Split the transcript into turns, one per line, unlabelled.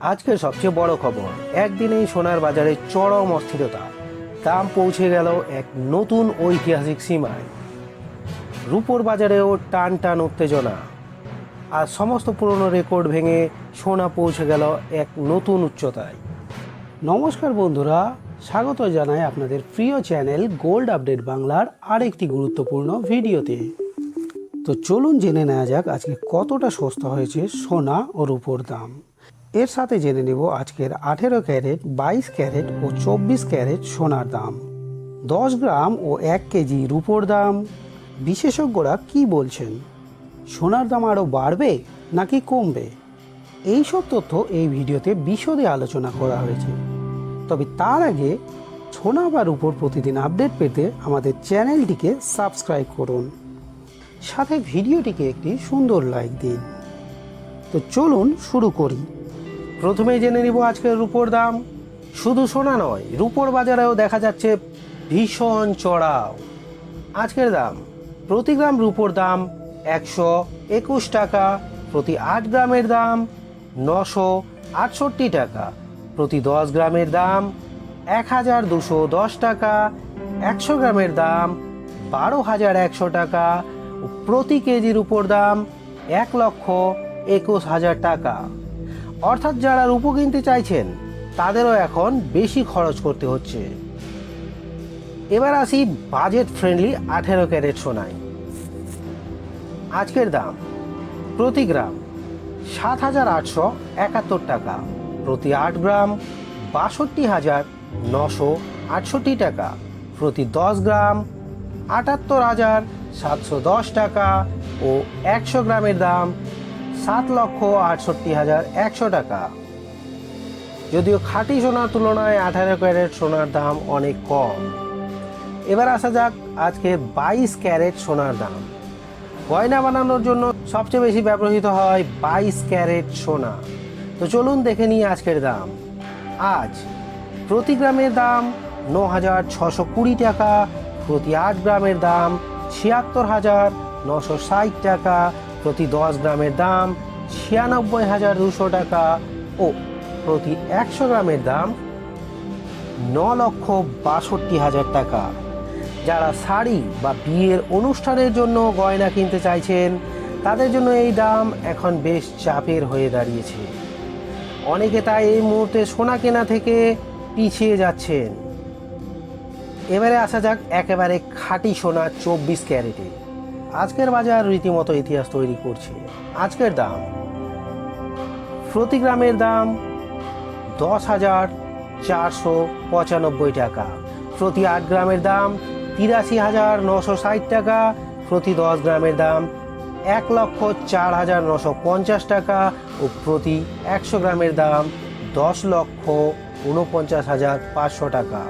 আজকের সবচেয়ে বড় খবর, একদিনেই সোনার বাজারে চরম অস্থিরতা। দাম পৌঁছে গেল এক নতুন ঐতিহাসিক সীমায়। রূপোর বাজারেও টান টান উত্তেজনা। আর সমস্ত পুরনো রেকর্ড ভেঙে সোনা পৌঁছে গেল এক নতুন উচ্চতায়। নমস্কার বন্ধুরা, স্বাগত জানাই আপনাদের প্রিয় চ্যানেল গোল্ড আপডেট বাংলার আরেকটি গুরুত্বপূর্ণ ভিডিওতে। তো চলুন জেনে নেওয়া যাক আজকে কতটা সস্তা হয়েছে সোনা ও রূপোর দাম। এর সাথে জেনে নেব আজকের আঠেরো ক্যারেট, বাইশ ক্যারেট ও চব্বিশ ক্যারেট সোনার দাম। দশ গ্রাম ও এক কেজি রূপোর দাম। বিশেষজ্ঞরা কি বলছেন? সোনার দাম আরও বাড়বে নাকি কমবে? এই সব তথ্য এই ভিডিওতে বিশদে আলোচনা করা হয়েছে। তবে তার আগে সোনা বা রূপোর প্রতিদিন আপডেট পেতে আমাদের চ্যানেলটিকে সাবস্ক্রাইব করুন। সাথে ভিডিওটিকে একটি সুন্দর লাইক দিন। তো চলুন শুরু করি। প্রথমে জেনে নিব আজকের রূপোর দাম। শুধু সোনা নয়, রূপোর বাজারেও দেখা যাচ্ছে ভীষণ চড়াও। আজকের দাম, প্রতি গ্রাম রূপোর দাম একশো একুশ টাকা, প্রতি আট গ্রামের দাম নশো আটষট্টি টাকা, প্রতি দশ গ্রামের দাম এক হাজার দুশো দশ টাকা, একশো গ্রামের দাম বারো হাজার একশো টাকা, প্রতি কেজির উপর দাম এক লক্ষ একুশ হাজার টাকা। অর্থাৎ যারা রূপো কিনতে চাইছেন, তাদেরও এখন বেশি খরচ করতে হচ্ছে। এবার আসি বাজেট ফ্রেন্ডলি আঠেরো ক্যারেট সোনায়। আজকের দাম, প্রতি গ্রাম সাত হাজার আটশো একাত্তর টাকা, প্রতি আট গ্রাম বাষট্টি হাজার নশো আটষট্টি টাকা, প্রতি দশ গ্রাম আটাত্তর হাজার সাতশো দশ টাকা ও একশো গ্রামের দাম সাত লক্ষ আটষট্টি হাজার একশো টাকা। যদিও খাঁটি সোনার তুলনায় আঠারো ক্যারেট সোনার দাম অনেক কম। এবার আসা যাক আজকে বাইশ ক্যারেট সোনার দাম। গয়না বানানোর জন্য সবচেয়ে বেশি ব্যবহৃত হয় বাইশ ক্যারেট সোনা। তো চলুন দেখে নিই আজকের দাম। আজ প্রতি গ্রামের দাম ন হাজার ছশো কুড়ি টাকা, প্রতি আট গ্রামের দাম ছিয়াত্তর হাজার নশো ষাট টাকা প্রতি দশ গ্রামের দাম ছিয়ানব্বই হাজার দুশো টাকা ও প্রতি একশো গ্রামের দাম ন লক্ষ বাষট্টি হাজার টাকা। যারা শাড়ি বা বিয়ের অনুষ্ঠানের জন্য গয়না কিনতে চাইছেন, তাদের জন্য এই দাম এখন বেশ চাপের হয়ে দাঁড়িয়েছে। অনেকে তাই এই মুহূর্তে সোনা কেনা থেকে পিছিয়ে যাচ্ছেন। এবারে আসা যাক একেবারে খাঁটি সোনা চব্বিশ ক্যারেটে। আজকের বাজার রীতিমতো ইতিহাস তৈরি করছে। আজকের দাম। প্রতি গ্রামের দাম দশ হাজার চারশো পঁচানব্বই টাকা। প্রতি আট গ্রামের দাম তিরাশি হাজার নশো ষাট টাকা। প্রতি দশ গ্রামের দাম এক লক্ষ চার হাজার নশো পঞ্চাশ টাকা ও প্রতি একশো গ্রামের দাম দশ লক্ষ উনপঞ্চাশ হাজার পাঁচশো টাকা।